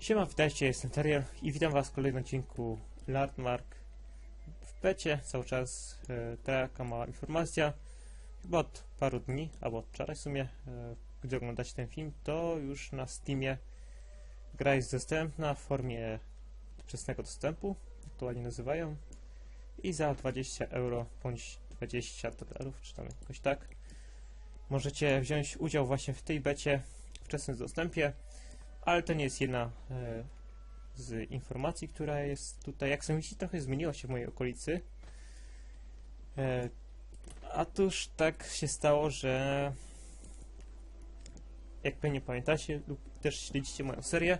Siema, witajcie, jestem Terrier i witam was w kolejnym odcinku Landmark w becie. Cały czas e, taka mała informacja. Chyba od paru dni, albo od wczoraj w sumie, e, gdy oglądacie ten film, to już na Steamie gra jest dostępna w formie wczesnego dostępu, ładnie nazywają. I za 20 euro bądź 20 dolarów, czy tam jakoś tak, możecie wziąć udział właśnie w tej becie w wczesnym dostępie. Ale to nie jest jedna e, z informacji, która jest tutaj. Jak sami widzicie, trochę zmieniło się w mojej okolicy. E, a tuż tak się stało, że jak pewnie pamiętacie lub też śledzicie moją serię,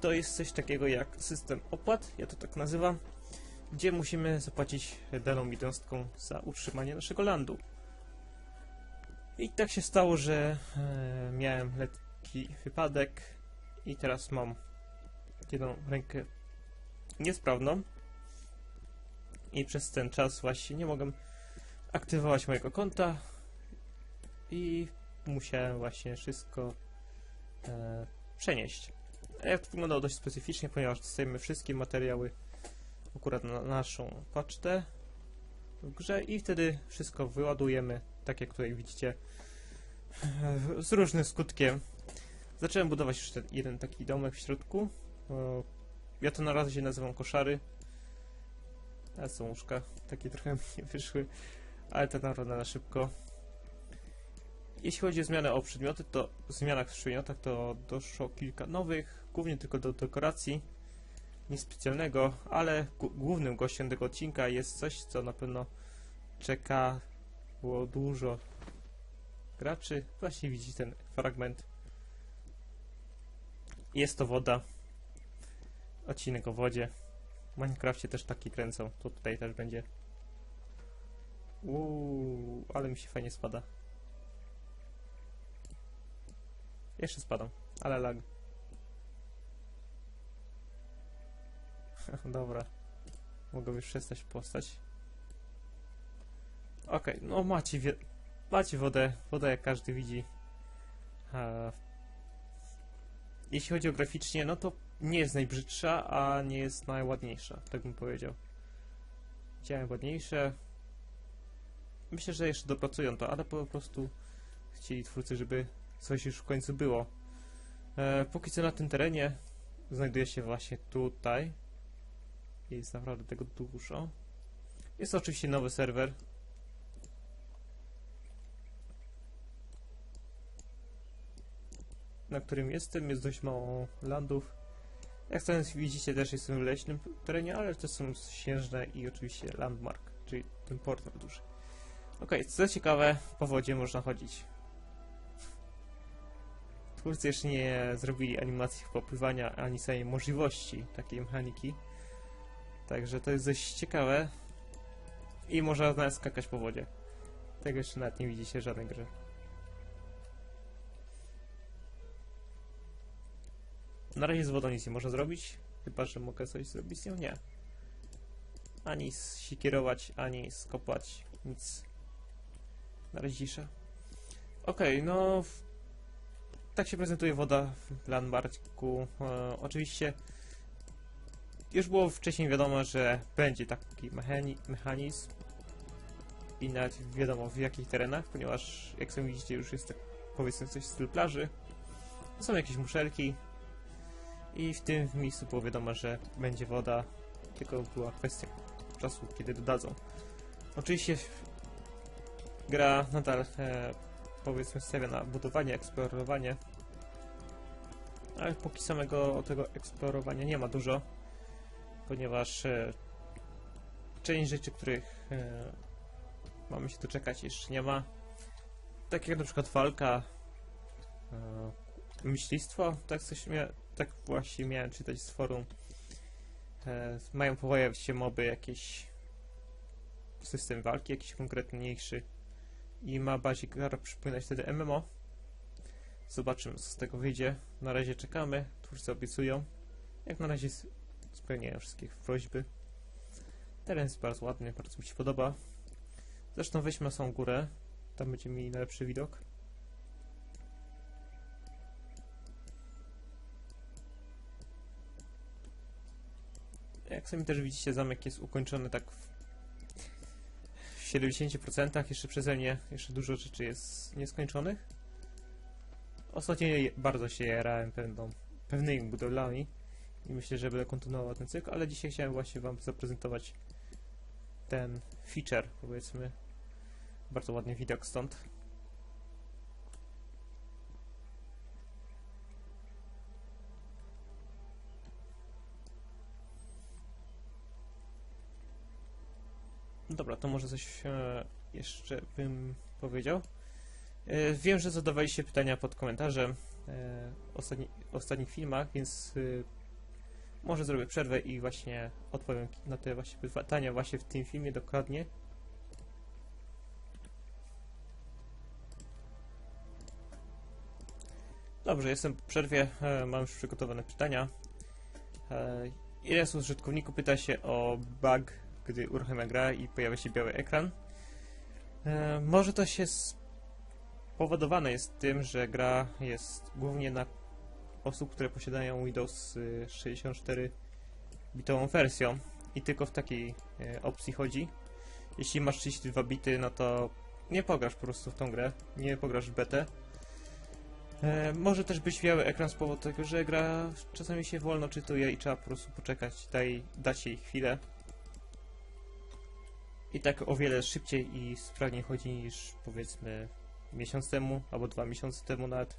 to jest coś takiego jak system opłat, ja to tak nazywam, gdzie musimy zapłacić daną jednostką za utrzymanie naszego landu. I tak się stało, że e, miałem lekki wypadek i teraz mam jedną rękę niesprawną i przez ten czas właśnie nie mogę aktywować mojego konta i musiałem właśnie wszystko e, przenieść. Jak to wyglądało dość specyficznie, ponieważ dostajemy wszystkie materiały akurat na naszą pocztę w grze i wtedy wszystko wyładujemy, tak jak tutaj widzicie, z różnym skutkiem. Zacząłem budować już ten jeden taki domek w środku. Ja to na razie nazywam koszary. A są łóżka, takie trochę mi nie wyszły, ale to naprawdę na szybko. Jeśli chodzi o zmianę o przedmioty, to w zmianach w przedmiotach to doszło kilka nowych, głównie tylko do dekoracji. Nic specjalnego, ale głównym gościem tego odcinka jest coś, co na pewno czeka było dużo graczy. Właśnie widzi ten fragment. Jest to woda. Odcinek o wodzie. W Minecrafcie też taki kręcą. To tutaj też będzie. Uuu, ale mi się fajnie spada. Jeszcze spadam, ale lag. Dobra. Mogę już przestać postać. Okej, no macie, macie wodę. Wodę jak każdy widzi. Jeśli chodzi o graficznie, no to nie jest najbrzydsza, a nie jest najładniejsza, tak bym powiedział. Widziałem ładniejsze. Myślę, że jeszcze dopracują to, ale po prostu chcieli twórcy, żeby coś już w końcu było. E, póki co na tym terenie znajduje się właśnie tutaj. Jest naprawdę tego dużo. Jest oczywiście nowy serwer. Na którym jestem, jest dość mało landów. Jak sami widzicie, też jestem w leśnym terenie, ale to są śnieżne i oczywiście landmark, czyli ten portal duży. Ok, co ciekawe, po wodzie można chodzić. Twórcy jeszcze nie zrobili animacji popływania, ani samej możliwości takiej mechaniki. Także to jest dość ciekawe. I można skakać po wodzie. Tego jeszcze nawet nie widzicie w żadnej grze. Na razie z wodą nic nie można zrobić, chyba że mogę coś zrobić z nią. Nie. Ani sikierować, ani skopać, nic. Na razie cisza. Okej, no... w- Tak się prezentuje woda w Landmarku. E, oczywiście już było wcześniej wiadomo, że będzie taki mechani mechanizm i nawet wiadomo w jakich terenach, ponieważ jak sami widzicie już jest tak powiedzmy coś w stylu plaży. Są jakieś muszelki, i w tym miejscu było wiadomo, że będzie woda, tylko była kwestia czasu, kiedy dodadzą. Oczywiście gra nadal e, powiedzmy stawia na budowanie, eksplorowanie, ale póki samego tego eksplorowania nie ma dużo, ponieważ e, część rzeczy, których e, mamy się doczekać jeszcze nie ma. Tak jak na przykład walka, e, myślistwo, tak coś mia- tak właśnie miałem czytać z forum. E, mają pojawić się moby, jakiś system walki, jakiś konkretniejszy i ma bardziej gra przypominać wtedy MMO. Zobaczymy, co z tego wyjdzie. Na razie czekamy, twórcy obiecują. Jak na razie spełniają wszystkie prośby. Teren jest bardzo ładny, bardzo mi się podoba. Zresztą weźmy na samą górę, tam będziemy mieli najlepszy widok. Jak sami też widzicie, zamek jest ukończony tak w w 70%. Jeszcze przeze mnie jeszcze dużo rzeczy jest nieskończonych. Ostatnio bardzo się jarałem pewną, pewnymi budowlami i myślę, że będę kontynuował ten cykl, ale dzisiaj chciałem właśnie Wam zaprezentować ten feature, powiedzmy. Bardzo ładny widok stąd. Dobra, to może coś e, jeszcze bym powiedział. E, wiem, że zadawaliście pytania pod komentarzem e, ostatni, ostatnich filmach, więc e, może zrobię przerwę i właśnie odpowiem na te właśnie pytania właśnie w tym filmie dokładnie. Dobrze, jestem po przerwie, e, mam już przygotowane pytania. E, ile z użytkowników pyta się o bug, gdy uruchamia gra i pojawia się biały ekran? E, może to się spowodowane jest tym, że gra jest głównie na osób, które posiadają Windows y, 64-bitową wersją i tylko w takiej e, opcji chodzi. Jeśli masz 32 bity, no to nie pograsz po prostu w tą grę, nie pograsz w betę. E, może też być biały ekran z powodu tego, że gra czasami się wolno czytuje i trzeba po prostu poczekać, daj, dać jej chwilę. I tak o wiele szybciej i sprawniej chodzi niż powiedzmy miesiąc temu, albo dwa miesiące temu nawet.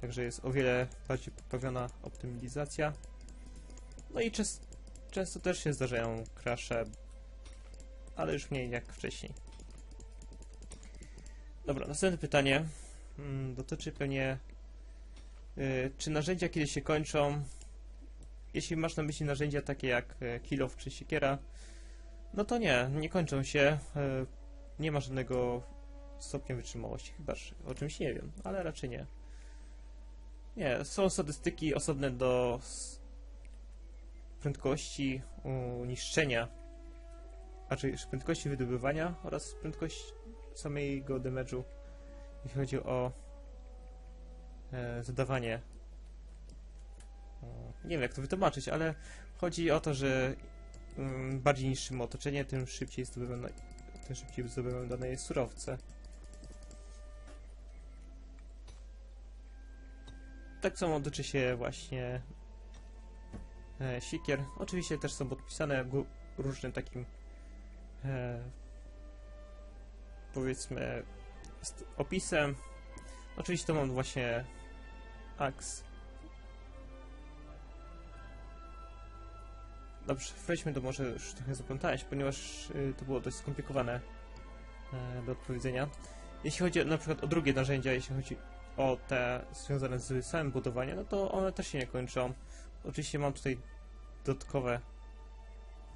Także jest o wiele bardziej poprawiona optymalizacja. No i często też się zdarzają crashe, ale już mniej jak wcześniej. Dobra, następne pytanie mm, dotyczy pewnie y, czy narzędzia kiedy się kończą jeśli masz na myśli narzędzia takie jak e, Kill of czy Siekiera no to nie, nie kończą się e, nie ma żadnego stopnia wytrzymałości chyba, że o czymś nie wiem, ale raczej nie nie, są statystyki osobne do prędkości uniszczenia raczej prędkości wydobywania oraz prędkości samego damage'u jeśli chodzi o e, zadawanie. Nie wiem jak to wytłumaczyć, ale chodzi o to, że bardziej niszczymy otoczenie, tym szybciej zdobywamy, tym szybciej zdobywamy dane surowce. Tak samo dotyczy się właśnie e, sikier. Oczywiście też są podpisane różnym takim e, powiedzmy opisem. Oczywiście to mam właśnie Axe. Dobrze, wejdźmy do może trochę zaplątałeś, ponieważ y, to było dość skomplikowane e, do odpowiedzenia. Jeśli chodzi na przykład o drugie narzędzia, jeśli chodzi o te związane z samym budowaniem, no to one też się nie kończą. Oczywiście mam tutaj dodatkowe...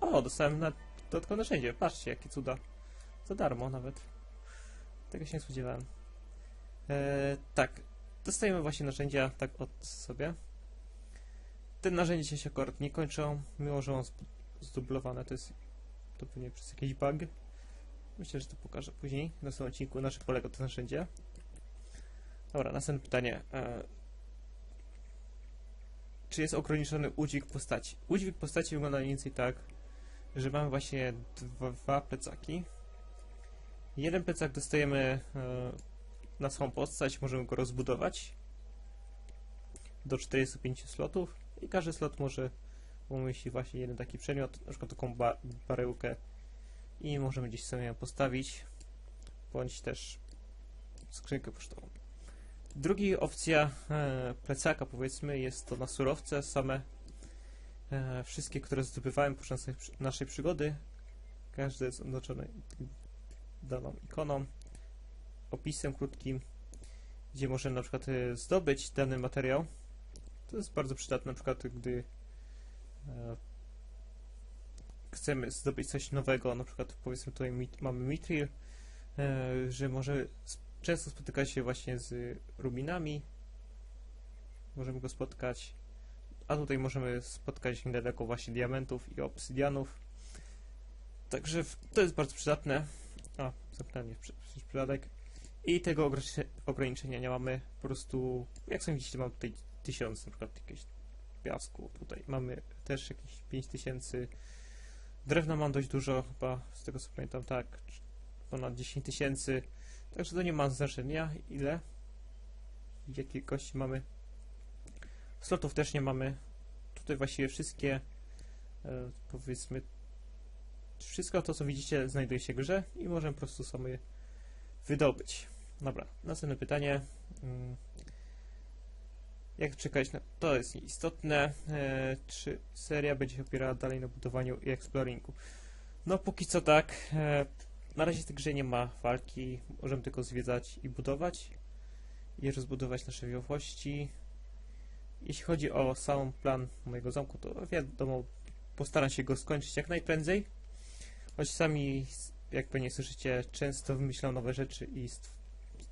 O, dostałem na dodatkowe narzędzie, patrzcie jakie cuda. Za darmo nawet. Tego się nie spodziewałem. E, tak, dostajemy właśnie narzędzia tak od sobie. Te narzędzia się akurat nie kończą, mimo że mam zdublowane, to jest to pewnie przez jakiś bug. Myślę, że to pokażę później na swoim odcinku, na czym polega to narzędzie. Dobra, następne pytanie. E, czy jest ograniczony udźwig postaci? Udźwig postaci wygląda mniej więcej tak, że mamy właśnie dwa, dwa plecaki. Jeden plecak dostajemy e, na swoją postać, możemy go rozbudować do 45 slotów i każdy slot może umieścić właśnie jeden taki przedmiot, na przykład taką ba baryłkę i możemy gdzieś sobie ją postawić, bądź też skrzynkę pocztową. Drugi opcja e, plecaka powiedzmy jest to na surowce same e, wszystkie, które zdobywałem podczas naszej przygody. Każdy jest oznaczony daną ikoną, opisem krótkim, gdzie możemy na przykład e, zdobyć dany materiał. To jest bardzo przydatne, na przykład gdy e, chcemy zdobyć coś nowego, na przykład powiedzmy tutaj mit, mamy mitril, e, że może często spotykać się właśnie z rubinami, możemy go spotkać, a tutaj możemy spotkać niedaleko właśnie diamentów i obsydianów. Także w- to jest bardzo przydatne. A, przy- przez przypadek. I tego ogranicze- ograniczenia nie mamy. Po prostu, jak sami widzicie, mam tutaj tysiąc na przykład jakieś piasku. Tutaj mamy też jakieś 5000. Drewna mam dość dużo, chyba z tego co pamiętam, tak, ponad 10 tysięcy. Także to nie ma znaczenia, ile jakiej kości mamy. Slotów też nie mamy. Tutaj właściwie wszystkie, e, powiedzmy, wszystko to, co widzicie, znajduje się w grze i możemy po prostu sobie wydobyć. Dobra, następne pytanie. Jak czekać na... To jest istotne. E, czy seria będzie się opierała dalej na budowaniu i exploringu? No, póki co tak. E, na razie w tej grze nie ma walki. Możemy tylko zwiedzać i budować. I rozbudować nasze wiochości. Jeśli chodzi o sam plan mojego zamku, to wiadomo, postaram się go skończyć jak najprędzej. Choć sami, jak pewnie słyszycie, często wymyślam nowe rzeczy i st-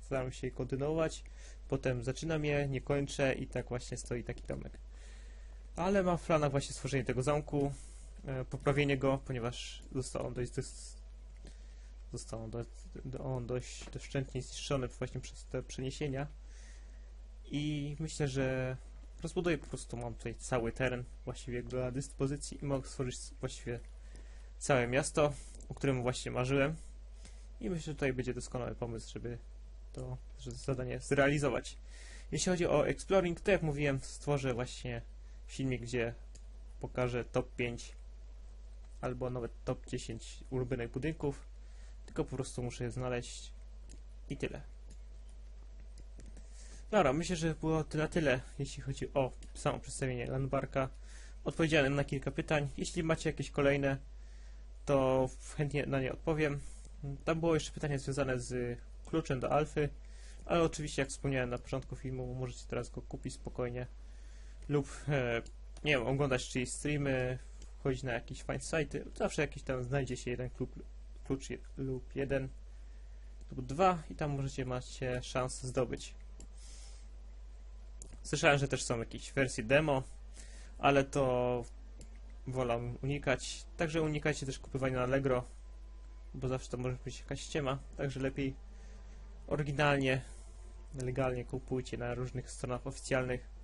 staram się je kontynuować. Potem zaczynam je, nie kończę i tak właśnie stoi taki domek. Ale mam w planach właśnie stworzenie tego zamku, e, poprawienie go, ponieważ został on dość, został on dość, on dość zniszczony właśnie przez te przeniesienia. I myślę, że rozbuduję po prostu, mam tutaj cały teren właściwie do dyspozycji i mogę stworzyć właściwie całe miasto, o którym właśnie marzyłem. I myślę, że tutaj będzie doskonały pomysł, żeby to zadanie zrealizować. Jeśli chodzi o exploring, to jak mówiłem, stworzę właśnie filmik, gdzie pokażę top 5 albo nawet top 10 ulubionych budynków. Tylko po prostu muszę je znaleźć i tyle. Dobra, myślę, że było to na tyle, jeśli chodzi o samo przedstawienie Landbarka. Odpowiedziałem na kilka pytań. Jeśli macie jakieś kolejne, to chętnie na nie odpowiem. Tam było jeszcze pytanie związane z kluczem do alfy, ale oczywiście, jak wspomniałem na początku filmu, możecie teraz go kupić spokojnie lub, e, nie wiem, oglądać czyjeś streamy, wchodzić na jakieś fajne sajty. Zawsze jakiś tam znajdzie się jeden klucz lub jeden lub dwa i tam możecie macie szansę zdobyć. Słyszałem, że też są jakieś wersje demo, ale to wolę unikać. Także unikajcie też kupowania na Allegro, bo zawsze to może być jakaś ściema. Także lepiej oryginalnie, legalnie kupujcie na różnych stronach oficjalnych.